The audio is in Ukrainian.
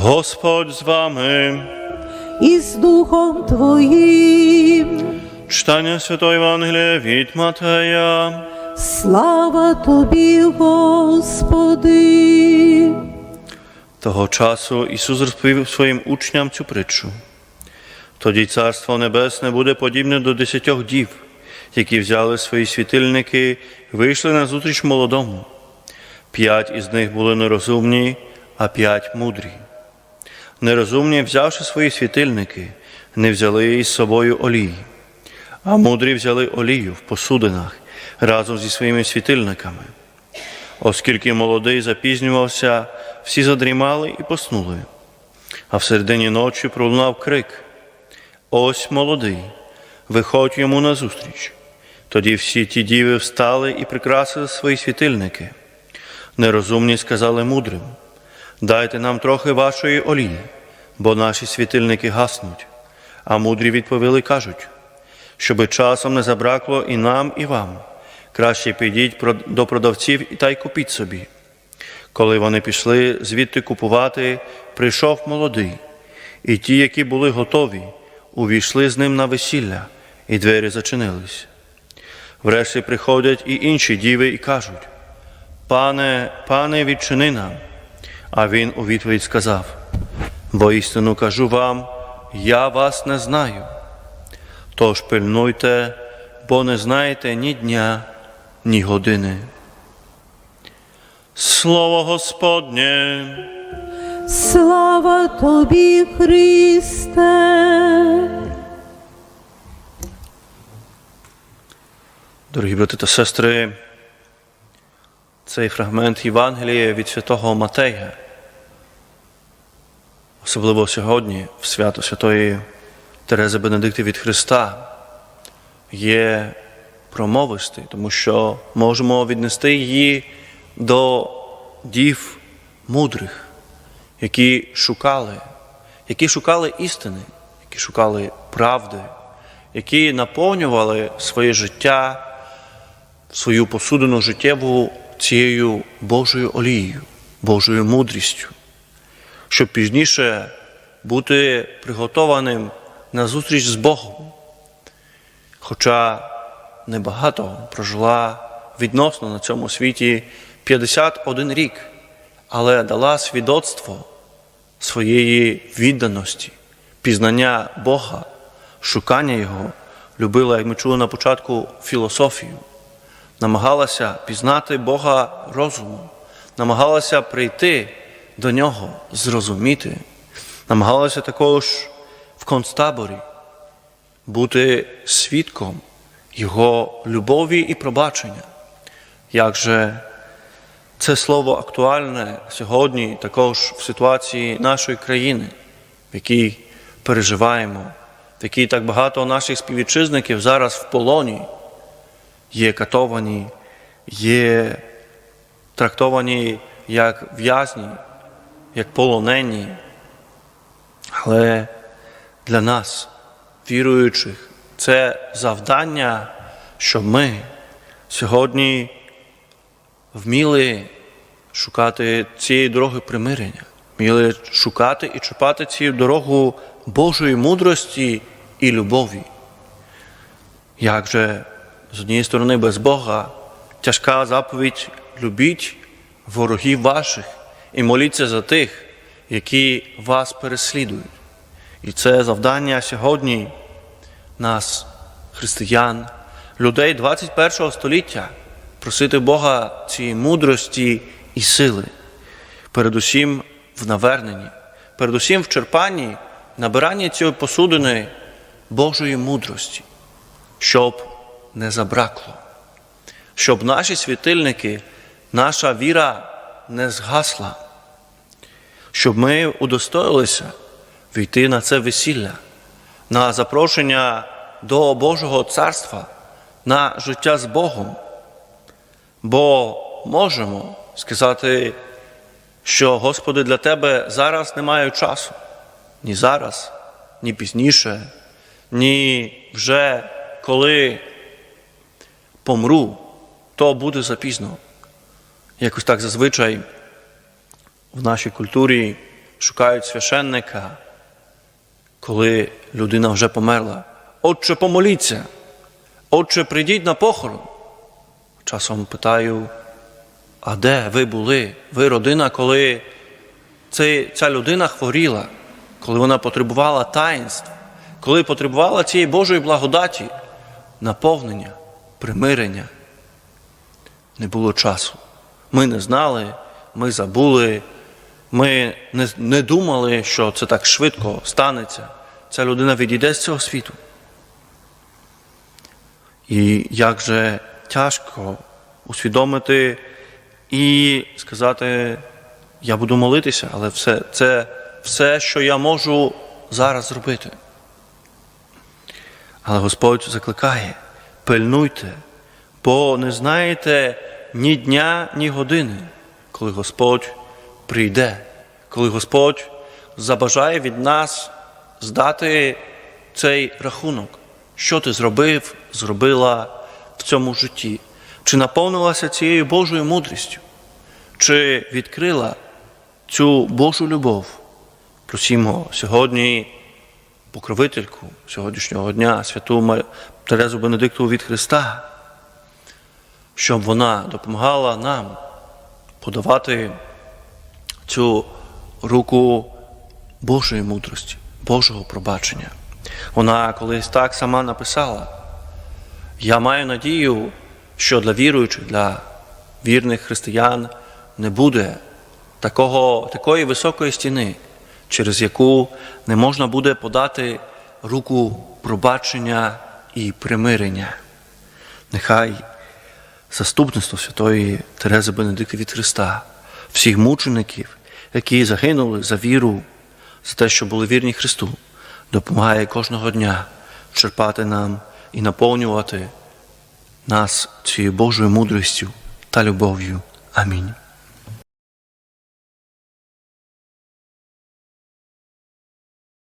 Господь з вами. і з Духом Твоїм. Читання Святої Євангелія від Матея. Слава Тобі, Господи. Того часу Ісус розповів своїм учням цю притчу. Тоді Царство Небесне буде подібне до десятьох дів, які взяли свої світильники і вийшли на зустріч молодому. П'ять із них були нерозумні, а п'ять мудрі. Нерозумні, взявши свої світильники, не взяли із собою олії, а мудрі взяли олію в посудинах разом зі своїми світильниками. Оскільки молодий запізнювався, всі задрімали і поснули. А в середині ночі пролунав крик: Ось молодий, виходь йому назустріч. Тоді всі ті діви встали і прикрасили свої світильники. Нерозумні сказали мудрим: Дайте нам трохи вашої олії, бо наші світильники гаснуть. А мудрі відповіли кажуть, щоби часом не забракло і нам, і вам. Краще підіть до продавців і та й купіть собі. Коли вони пішли звідти купувати, прийшов молодий, і ті, які були готові, увійшли з ним на весілля, і двері зачинились. Врешті приходять і інші діви і кажуть: Пане, пане, відчини нам. А він у відповідь сказав: Бо істину кажу вам, я вас не знаю. Тож пильнуйте, бо не знаєте ні дня, ні години. Слово Господнє. Слава Тобі, Христе. Дорогі брати та сестри, цей фрагмент Євангелія від святого Матея, особливо сьогодні, в свято Святої Терези Бенедикти від Христа, є промовистий, тому що можемо віднести її до дів мудрих, які шукали, які шукали істини, які шукали правди, які наповнювали своє життя свою посудину життєву цією Божою олією, Божою мудрістю, щоб пізніше бути приготованим на зустріч з Богом. Хоча небагато прожила відносно на цьому світі 51 рік, але дала свідоцтво своєї відданості, пізнання Бога, шукання Його, любила, як ми чули на початку, філософію намагалася пізнати Бога розумом, намагалася прийти до Нього, зрозуміти, намагалася також в концтаборі бути свідком Його любові і пробачення. Як же це слово актуальне сьогодні також в ситуації нашої країни, в якій переживаємо, в якій так багато наших співвітчизників зараз в полоні є катовані, є трактовані як в'язні, як полонені. Але для нас, віруючих, це завдання, щоб ми сьогодні вміли шукати цієї дороги примирення, вміли шукати і чіпати цю дорогу Божої мудрості і любові. Як же з однієї сторони без Бога тяжка заповідь любіть ворогів ваших і моліться за тих, які вас переслідують. І це завдання сьогодні нас, християн, людей 21 століття, просити Бога цієї мудрості і сили, передусім в наверненні, передусім в черпанні, набиранні цієї посудини Божої мудрості, щоб не забракло, щоб наші світильники, наша віра не згасла, щоб ми удостоїлися війти на це весілля, на запрошення до Божого царства, на життя з Богом. Бо можемо сказати, що Господи, для Тебе зараз немає часу, ні зараз, ні пізніше, ні вже коли помру, то буде запізно. Якось так зазвичай в нашій культурі шукають священника, коли людина вже померла. Отче, помоліться, отче, прийдіть на похорон. Часом питаю, а де ви були? Ви родина, коли ця людина хворіла, коли вона потребувала таїнств, коли потребувала цієї Божої благодаті, наповнення, примирення. Не було часу. Ми не знали, ми забули, ми не, не думали, що це так швидко станеться. Ця людина відійде з цього світу. І як же тяжко усвідомити і сказати, я буду молитися, але все, це все, що я можу зараз зробити. Але Господь закликає, пильнуйте, бо не знаєте ні дня, ні години, коли Господь прийде, коли Господь забажає від нас здати цей рахунок, що ти зробив, зробила в цьому житті, чи наповнилася цією Божою мудрістю, чи відкрила цю Божу любов. Просімо сьогодні покровительку сьогоднішнього дня, святу Терезу Бенедиктову від Христа, щоб вона допомагала нам подавати цю руку Божої мудрості, Божого пробачення. Вона колись так сама написала. Я маю надію, що для віруючих, для вірних християн не буде такого, такої високої стіни, через яку не можна буде подати руку пробачення і примирення. Нехай заступництво святої Терези Бенедикта від Христа, всіх мучеників, які загинули за віру, за те, що були вірні Христу, допомагає кожного дня черпати нам і наповнювати нас цією Божою мудрістю та любов'ю. Амінь.